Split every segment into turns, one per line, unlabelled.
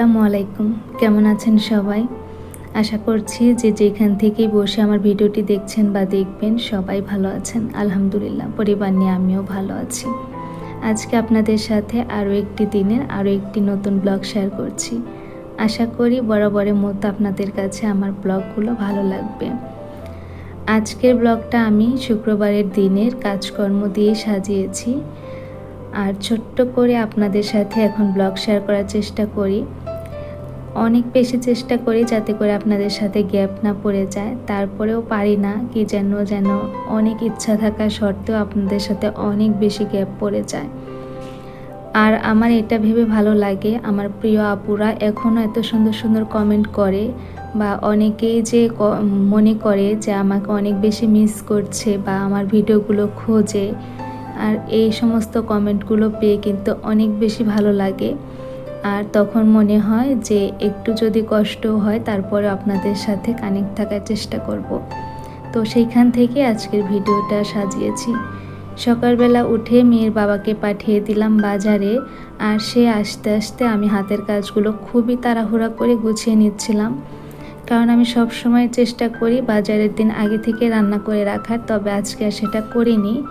আলাইকুম। কেমন আছেন সবাই? আশা করছি যে যেখান থেকেই বসে আমার ভিডিওটি দেখছেন বা দেখবেন, সবাই ভালো আছেন। আলহামদুলিল্লাহ, পরিবার নিয়ে আমিও ভালো আছি। আজকে আপনাদের সাথে আরও একটি দিনের, আরও একটি নতুন ব্লগ শেয়ার করছি। আশা করি বরাবরের মতো আপনাদের কাছে আমার ব্লগগুলো ভালো লাগবে। আজকের ব্লগটা আমি শুক্রবারের দিনের কাজকর্ম দিয়ে সাজিয়েছি। আর ছোট্ট করে আপনাদের সাথে এখন ব্লগ শেয়ার করার চেষ্টা করি। অনেক বেশি চেষ্টা করি যাতে করে আপনাদের সাথে গ্যাপ না পড়ে যায়। তারপরেও পারি না কি যেন যেন অনেক ইচ্ছা থাকা সত্ত্বেও আপনাদের সাথে অনেক বেশি গ্যাপ পড়ে যায়। আর আমার এটা ভেবে ভালো লাগে, আমার প্রিয় আপুরা এখনও এত সুন্দর সুন্দর কমেন্ট করে বা অনেকেই যে মনে করে যে আমাকে অনেক বেশি মিস করছে বা আমার ভিডিওগুলো খোঁজে, আর এই সমস্ত কমেন্টগুলো পেয়ে কিন্তু অনেক বেশি ভালো লাগে। আর তখন মনে হয় যে একটু যদি কষ্ট হয় তারপরে আপনাদের সাথে কানেক্ট থাকার চেষ্টা করব। তো সেইখান থেকে আজকের ভিডিওটা সাজিয়েছি। সকালবেলা উঠে মেয়ের বাবাকে পাঠিয়ে দিলাম বাজারে, আর সে আসতে আসতে আমি হাতের কাজগুলো খুবই তাড়াহুড়া করে গুছিয়ে নিচ্ছিলাম। কারণ আমি সব সময় চেষ্টা করি বাজারের দিন আগে থেকে রান্না করে রাখার, তবে আজকে আর সেটা করিনি।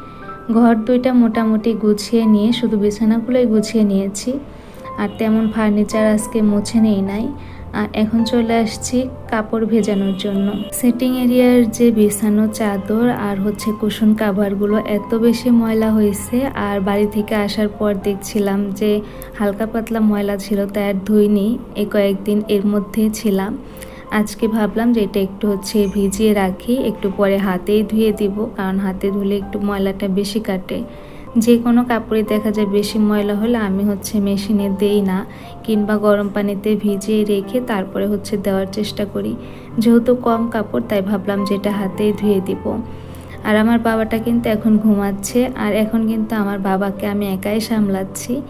ঘর দুইটা মোটামুটি গুছিয়ে নিয়ে, শুধু বিছানাগুলোই গুছিয়ে নিয়েছি। আর তেমন ফার্নিচার আজকে মুছে নেই নাই। আর এখন চলে আসছি কাপড় ভেজানোর জন্য। সেটিং এরিয়ার যে বিছানো চাদর আর হচ্ছে কুশন কাভারগুলো এত বেশি ময়লা হয়েছে আর বাড়ি থেকে আসার পর দেখছিলাম যে হালকা পাতলা ময়লা ছিল তাই আর ধুইনি এই কয়েকদিন এর মধ্যেই ছিলাম। আজকে ভাবলাম যে এটা একটু হচ্ছে ভিজিয়ে রাখি, একটু পরে হাতেই ধুয়ে দিব, কারণ হাতে ধুলে একটু ময়লাটা বেশি কাটে। যে কোনো কাপড়ে দেখা যায় বেশি ময়লা হলে আমি হচ্ছে মেশিনে দেই না, কিংবা গরম পানিতে ভিজিয়ে রেখে তারপরে হচ্ছে দেওয়ার চেষ্টা করি। যেহেতু কম কাপড়, তাই ভাবলাম যে এটা হাতেই ধুয়ে দিব। আর আমার বাবাটা কিন্তু এখন ঘুমাচ্ছে, আর এখন কিন্তু আমার বাবাকে আমি একাই সামলাচ্ছি।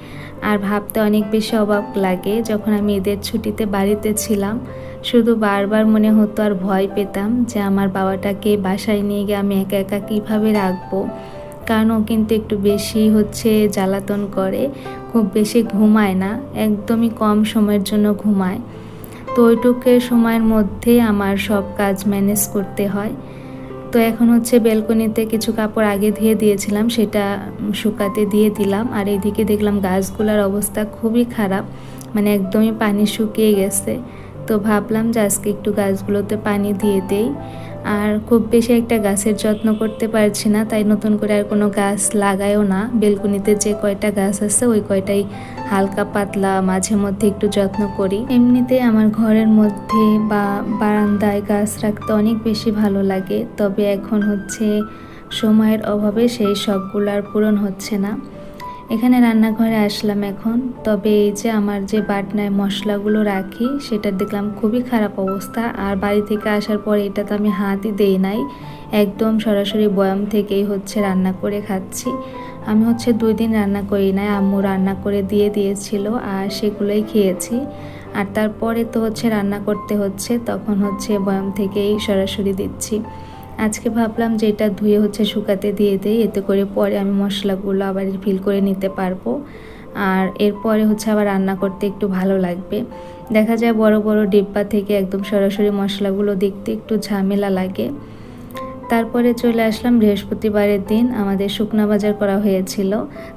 আর ভাবতে অনেক বেশি অবাক লাগে যখন আমি ঈদের ছুটিতে বাড়িতে ছিলাম। শুধু বারবার মনে হতো আর ভয় পেতাম যে আমার বাবাটাকে বাসায় নিয়ে গিয়ে আমি একা একা কীভাবে রাখব। কারণ ও কিন্তু একটু বেশি হচ্ছে জ্বালাতন করে, খুব বেশি ঘুমায় না, একদমই কম সময়ের জন্য ঘুমায়। তো ওইটুকের সময়ের মধ্যে আমার সব কাজ ম্যানেজ করতে হয়। তো এখন হচ্ছে বেলকনিতে কিছু কাপড় আগে ধুয়ে দিয়েছিলাম, সেটা শুকাতে দিয়ে দিলাম। আর এইদিকে দেখলাম গাছগুলোর অবস্থা খুবই খারাপ মানে একদমই পানি শুকিয়ে গেছে। তো ভাবলাম যে আজকে একটু গাছগুলোতে পানি দিয়ে দেই। আর খুব বেশি একটা গাছের যত্ন করতে পারছি না, তাই নতুন করে আর কোনো গাছ লাগায়ও না। বেলকুনিতে যে কয়টা গাছ আছে, ওই কয়টাই হালকা পাতলা, মাঝে মধ্যে একটু যত্ন করি। এমনিতে আমার ঘরের মধ্যে বা বারান্দায় গাছ রাখতে অনেক বেশি ভালো লাগে, তবে এখন হচ্ছে সময়ের অভাবে সেই সবগুলো আর পূরণ হচ্ছে না। এখানে রান্নাঘরে আসলাম এখন। তবে এই যে আমার যে বাটনায় মশলাগুলো রাখি, সেটা দেখলাম খুবই খারাপ অবস্থা। আর বাড়ি থেকে আসার পর এটা তো আমি হাতই দেই নাই। একদম সরাসরি বয়াম থেকেই হচ্ছে রান্না করে খাচ্ছি। আমি হচ্ছে দুই দিন রান্না করি নাই, আম্মু রান্না করে দিয়ে দিয়েছিল আর সেগুলোই খেয়েছি। আর তারপরে তো হচ্ছে রান্না করতে হচ্ছে, তখন হচ্ছে বয়াম থেকেই সরাসরি দিচ্ছি। আজকে ভাবলাম যে এটা ধুয়ে হচ্ছে শুকাতে দিয়ে দেই, এতে করে পরে আমি মশলাগুলো আবার ফিল করে নিতে পারব। আর এরপরে হচ্ছে আবার রান্না করতে একটু ভালো লাগবে। দেখা যায় বড় বড় ডিব্বা থেকে একদম সরাসরি মশলাগুলো দেখতে একটু ঝামেলা লাগে। তারপরে চলে আসলাম বৃহস্পতিবারের দিন, আমাদের শুকনা বাজার করা হয়েছিল,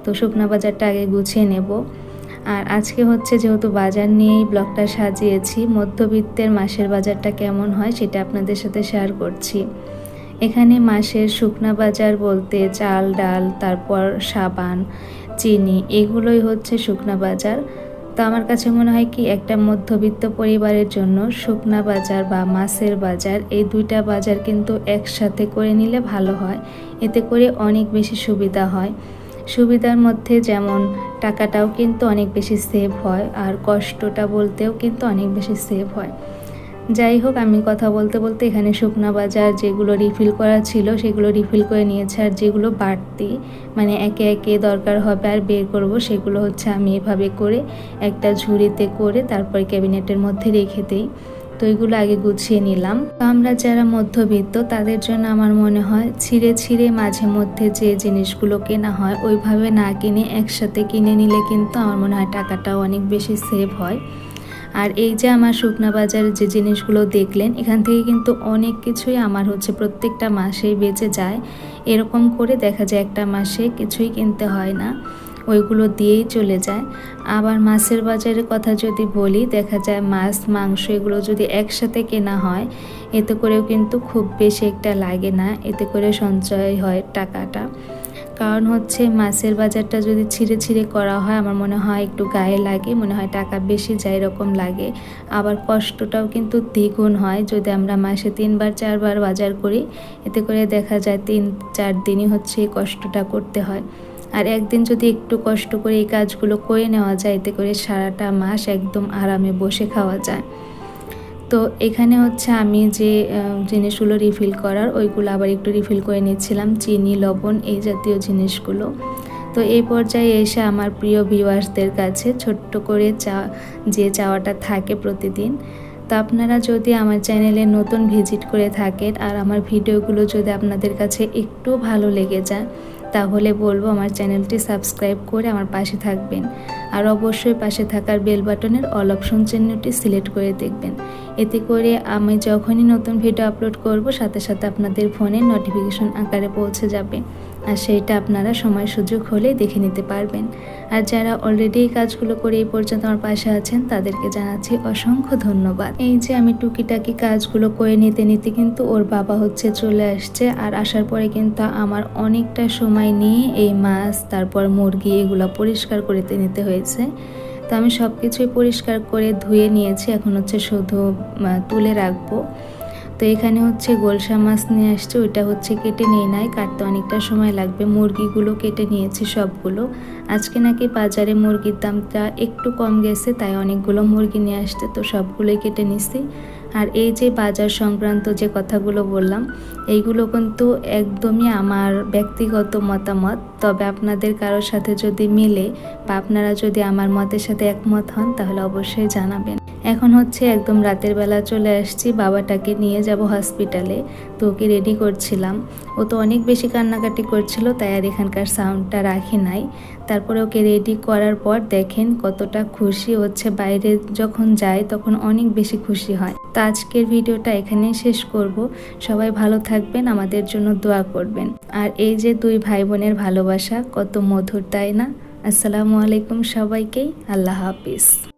তো শুকনা বাজারটা আগে গুছিয়ে নেব। আর আজকে হচ্ছে যেহেতু বাজার নিয়েই ব্লগটা সাজিয়েছি, মধ্যবিত্তের মাসের বাজারটা কেমন হয় সেটা আপনাদের সাথে শেয়ার করছি। এখানে মাসের শুকনা বাজার বলতে চাল, ডাল, তারপর সাবান, চিনি, এগুলোই হচ্ছে শুকনা বাজার। তো আমার কাছে মনে হয় কি, একটা মধ্যবিত্ত পরিবারের জন্য শুকনা বাজার বা মাছের বাজার, এই দুইটা বাজার কিন্তু একসাথে করে নিলে ভালো হয়। এতে করে অনেক বেশি সুবিধা হয়। সুবিধার মধ্যে যেমন টাকাটাও কিন্তু অনেক বেশি সেভ হয়, আর কষ্টটা বলতেও কিন্তু অনেক বেশি সেভ হয়। যাই হোক, আমি কথা বলতে বলতে এখানে শুকনা বাজার যেগুলো রিফিল করা ছিল, সেগুলো রিফিল করে নিয়েছে। আর যেগুলো বাড়তি মানে একে একে দরকার হবে আর বের করব, সেগুলো হচ্ছে আমি এভাবে করে একটা ঝুড়িতে করে তারপর ক্যাবিনেটের মধ্যে রেখে দিই। তো এগুলো আগে গুছিয়ে নিলাম। তো আমরা যারা মধ্যবিত্ত, তাদের জন্য আমার মনে হয় ছিঁড়ে ছিঁড়ে মাঝে মধ্যে যে জিনিসগুলো কেনা হয়, ওইভাবে না কিনে একসাথে কিনে নিলে কিন্তু আমার মনে হয় টাকাটাও অনেক বেশি সেভ হয়। আর এই যে আমার শুকনা বাজারের যে জিনিসগুলো দেখলেন, এখান থেকে কিন্তু অনেক কিছুই আমার হচ্ছে প্রত্যেকটা মাসেই বেঁচে যায়। এরকম করে দেখা যায় একটা মাসে কিছুই কিনতে হয় না, ওইগুলো দিয়েই চলে যায়। আবার মাছের বাজারের কথা যদি বলি, দেখা যায় মাছ, মাংস এগুলো যদি একসাথে কেনা হয়, এতে করেও কিন্তু খুব বেশি একটা লাগে না, এতে করে সঞ্চয় হয় টাকাটা। কারণ হচ্ছে মাছের বাজারটা যদি ছিঁড়ে ছিঁড়ে করা হয়, আমার মনে হয় একটু গায়ে লাগে, মনে হয় টাকা বেশি যায় এরকম লাগে। আবার কষ্টটাও কিন্তু দ্বিগুণ হয়। যদি আমরা মাসে তিনবার, চারবার বাজার করি, এতে করে দেখা যায় তিন, চার দিনই হচ্ছে এই কষ্টটা করতে হয়। আর একদিন যদি একটু কষ্ট করে এই কাজগুলো করে নেওয়া যায়, এতে করে সারাটা মাস একদম আরামে বসে খাওয়া যায়। তো এখানে হচ্ছে আমি যে জিনিসগুলো রিফিল করার, ওইগুলো আবার একটু রিফিল করে নিচ্ছিলাম, চিনি, লবণ এই জাতীয় জিনিসগুলো। তো এই পর্যায়ে এসে আমার প্রিয় ভিউয়ার্সদের কাছে ছোট্ট করে চা, যে চাওয়াটা থাকে প্রতিদিন, তো আপনারা যদি আমার চ্যানেলে নতুন ভিজিট করে থাকেন, আর আমার ভিডিওগুলো যদি আপনাদের কাছে একটু ভালো লেগে যায় তাহলে বলব আমার চ্যানেলটি সাবস্ক্রাইব করে আমার পাশে থাকবেন। আর অবশ্যই পাশে থাকার বেল বাটনের অল অপশন চিহ্নটি সিলেক্ট করে দেখবেন। এতে করে আমি যখনই নতুন ভিডিও আপলোড করব, সাথে সাথে আপনাদের ফোনে নোটিফিকেশন আকারে পৌঁছে যাবে। আর সেইটা আপনারা সময় সুযোগ হলে দেখে নিতে পারবেন। আর যারা অলরেডি এই কাজগুলো করে এই পর্যন্ত আমার পাশে আছেন, তাদেরকে জানাচ্ছি অসংখ্য ধন্যবাদ। এই যে আমি টুকিটাকি কাজগুলো করে নিতে নিতে কিন্তু ওর বাবা হচ্ছে চলে আসছে, আর আসার পরে কিন্তু আমার অনেকটা সময় নিয়ে এই মাছ, তারপর মুরগি এগুলো পরিষ্কার করে নিতে হয়েছে। তো আমি সব কিছুই পরিষ্কার করে ধুয়ে নিয়েছি, এখন হচ্ছে শুধু তুলে রাখব। তো এখানে হচ্ছে গোলসা মাছ নিয়ে আসছে, ওইটা হচ্ছে কেটে নিয়ে নেয় কাটতে অনেকটা সময় লাগবে। মুরগিগুলো কেটে নিয়েছি সবগুলো। আজকে নাকি বাজারে মুরগির দামটা একটু কম গেছে, তাই অনেকগুলো মুরগি নিয়ে আসছে, তো সবগুলোই কেটে নিছি। আর এই যে বাজার সংক্রান্ত যে কথাগুলো বললাম, এইগুলো কিন্তু একদমই আমার ব্যক্তিগত মতামত। তবে আপনাদের কারোর সাথে যদি মিলে বা আপনারা যদি আমার মতের সাথে একমত হন, তাহলে অবশ্যই জানাবেন। এখন হচ্ছে একদম রাতের বেলা চলে আসছি, বাবাটাকে নিয়ে যাব হসপিটালে তো ওকে রেডি করছিলাম। ও তো অনেক বেশি কান্নাকাটি করছিল, তাই আর এখানকার সাউন্ডটা রাখি নাই। তারপরে ওকে রেডি করার পর দেখেন কতটা খুশি হচ্ছে। বাইরে যখন যায় তখন অনেক বেশি খুশি হয়। তো আজকের ভিডিওটা এখানেই শেষ করব। সবাই ভালো থাকবেন, আমাদের জন্য দোয়া করবেন। আর এই যে দুই ভাই বোনের ভালোবাসা, কত মধুর, তাই না? আসসালামু আলাইকুম সবাইকেই। আল্লাহ হাফিজ।